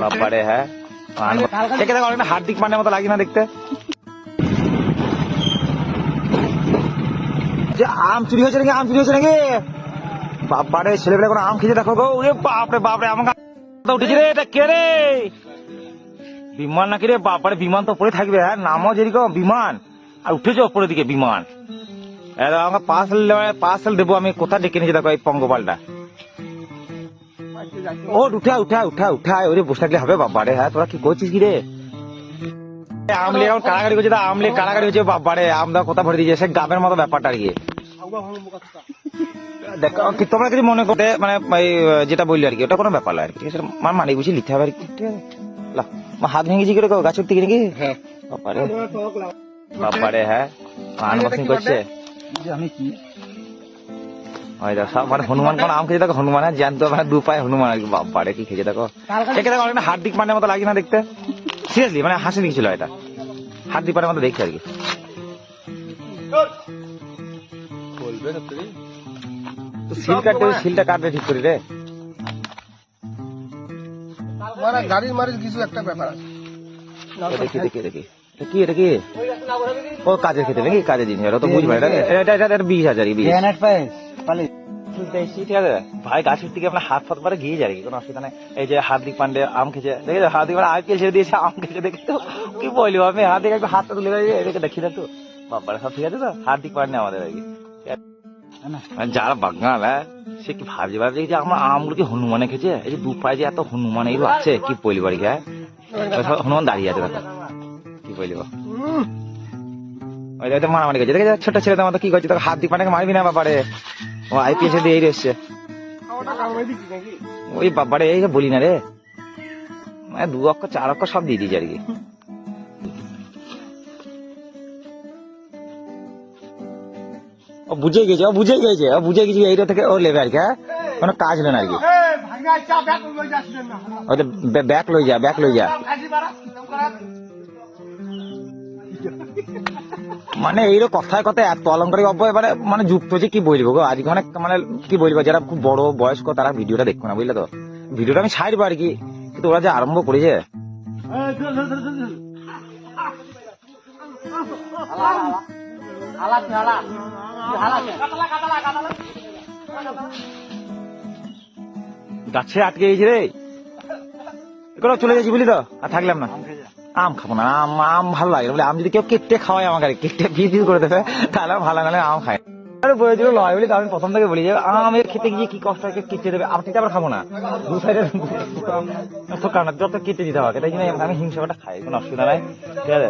বাবারে হ্যাঁ? দেখে দেখো অনেকটা হার্দিক পান্ডের মতো লাগে না দেখতে। যে আম চুরি হয়েছে নাকি? আম চুরি হয়েছে নাকি? বাবারে ছেলেবেলা কোনো আম খেয়ে দেখো গো। ওরে বাপরে বাপরে গায়ে উঠেছে রে এটা কে রে? বিমান নাকি রে? বাবারে বিমান তো পড়ে থাকবে হ্যাঁ? নামও যেরকম বিমান। আর উঠেছে ওপরের দিকে বিমান। আমাকে পার্সেল পার্সেল দেবো আমি কোথা ডেকে নিয়েছি দেখো এই পঙ্গপালটা? ও উঠা উঠা উঠা উঠা। ওরে বসে থাকলে হবে বাবারে হ্যাঁ তোরা কি করছিস কি রে? আমলে এখন কারাগারি করছে তা আমলে কারাগারি হচ্ছে বাবারে আমদা কোথা ভরে দিয়েছে সে গাবের মতো ব্যাপারটা আর কি। দেখো কি তোমরা কিছু মনে করতে মানে যেটা বললি আর কি ওটা কোনো ব্যাপার নয় আর কি। আমার মানে বুঝি লিখতে হবে আর কি। ঠিক আছে হাত ভেঙেছি কি গাছ উঠতে নাকি? বাবারে বাবারে হ্যাঁ। আনবক্সিং করছে। আমি কি দেখো মানে হনুমান কোন আম খেয়েছে দেখো হনুমান হ্যাঁ জ্যান্ত মানে দু পায়ে হনুমান বাবারে কি খেয়েছে দেখো দেখে দেখো অনেকটা হার্দিক পান্ডের মতো লাগে না দেখতে সিরিয়াসলি মানে হাসি দিয়েছিল এটা হার্দিক পান্ডের মতো দেখছি আর কি বলবে সত্যি তো সিল কাটতে সিলটা কাটবে ঠিক করে রে মানে গাড়ির মারির কিছু একটা ব্যাপার আছে দেখি দেখি দেখি কি এটা কি ও কাজের খেতে নাকি কাজের জিনিস ওটা তো বুঝবে এটা এটা এটা এটা বিশ হাজার বিশ ঠিক আছে? ভাই, গাছের থেকে আপনার হাত ফাত মারে গিয়ে যায় কোনো অসুবিধা নেই। এই যে হার্দিক পান্ডে আম খেছে দেখে হার্দিক পান্ডে আইপিএল ছেড়ে দিয়েছে, আম খেছে দেখে তো কি বলব আমি? হার্দিক একটু হাতটা তুলে এদিকে দেখি না তো। বাবারা, সব ঠিক আছে তো? হার্দিক পান্ডে আমাদের আর কি। আর যারা বাঙাল হ্যাঁ সে কি ভাবছে ভাবছে যে আমরা আমগুলো কি হনুমানে খেছে এই যে দু পায়ে যে এত হনুমান এগুলো আছে, কি বলি বাড়ি হ্যাঁ? হনুমান দাঁড়িয়ে আছে, দেখো। কি বলব? ওই মারামারি করছে দেখে ছোট ছেলে তোমার কি করছে? তোকে হাত দিয়ে পানাকে মারবি না, বাবারে। ও আইপিএস দিয়ে এই এসছে। ওই বাবারে এই বলি না রে। মানে দু অক্ষর চার অক্ষর সব দিয়ে দিয়েছে আর কি। ও বুঝে গেছে ও বুঝে গেছে ও বুঝে গেছে এইটা থেকে ও নেবে আর কি হ্যাঁ? কোনো কাজ নেই না আর কি। ব্যাক লই যা ব্যাক লই যা মানে এইরকম কথায় কথায় এত অলঙ্কারিক অব্যয় মানে মানে যুক্ত যে কি বলব গো? আজকে অনেক মানে কি বলব, যারা খুব বড় বয়স্ক, তারা ভিডিওটা দেখব না, বুঝলে তো? ভিডিওটা আমি ছাড়বো আর কি, কিন্তু ওরা যে আরম্ভ করেছে। গাছে আটকে গেছি রে। এগুলো চলে গেছি বুঝলি তো? আর থাকলাম না। আম খাব না, আম আম ভালো লাগে বলে, আম যদি কেউ কেটে খাওয়ায় আমাকে কেটে পিস পিস করে দেবে, তাহলে ভালো লাগে আম খায় বলেছিল লয় বলি, আমি প্রথম থেকে বলি যে আমের খেতে গিয়ে কি কষ্ট কেউ কেটে দেবে আমি ঠিক আবার খাব না। দু সাইডে যত কেটে দিতে হবে তাই জন্য আমি হিংসাটা খাই, কোনো অসুবিধা নাই, ঠিক আছে?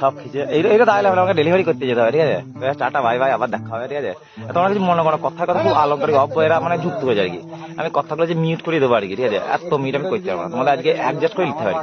সব এই এইটা তাহলে আমাকে ডেলিভারি করতে যেতে হবে, ঠিক আছে? টাটা বাই বাই আবার দেখা হবে, ঠিক আছে? তোমরা কিছু মনে করো কথা কথা খুব আলঙ্কারিক অব্যয়রা মানে যুক্ত হয়ে যায় আর কি। আমি কথাগুলো যে মিউট করে দেবো আর কি, ঠিক আছে? এত মিউট আমি করতে পারব না। তোমাদের আজকে অ্যাডজাস্ট করে নিতে হবে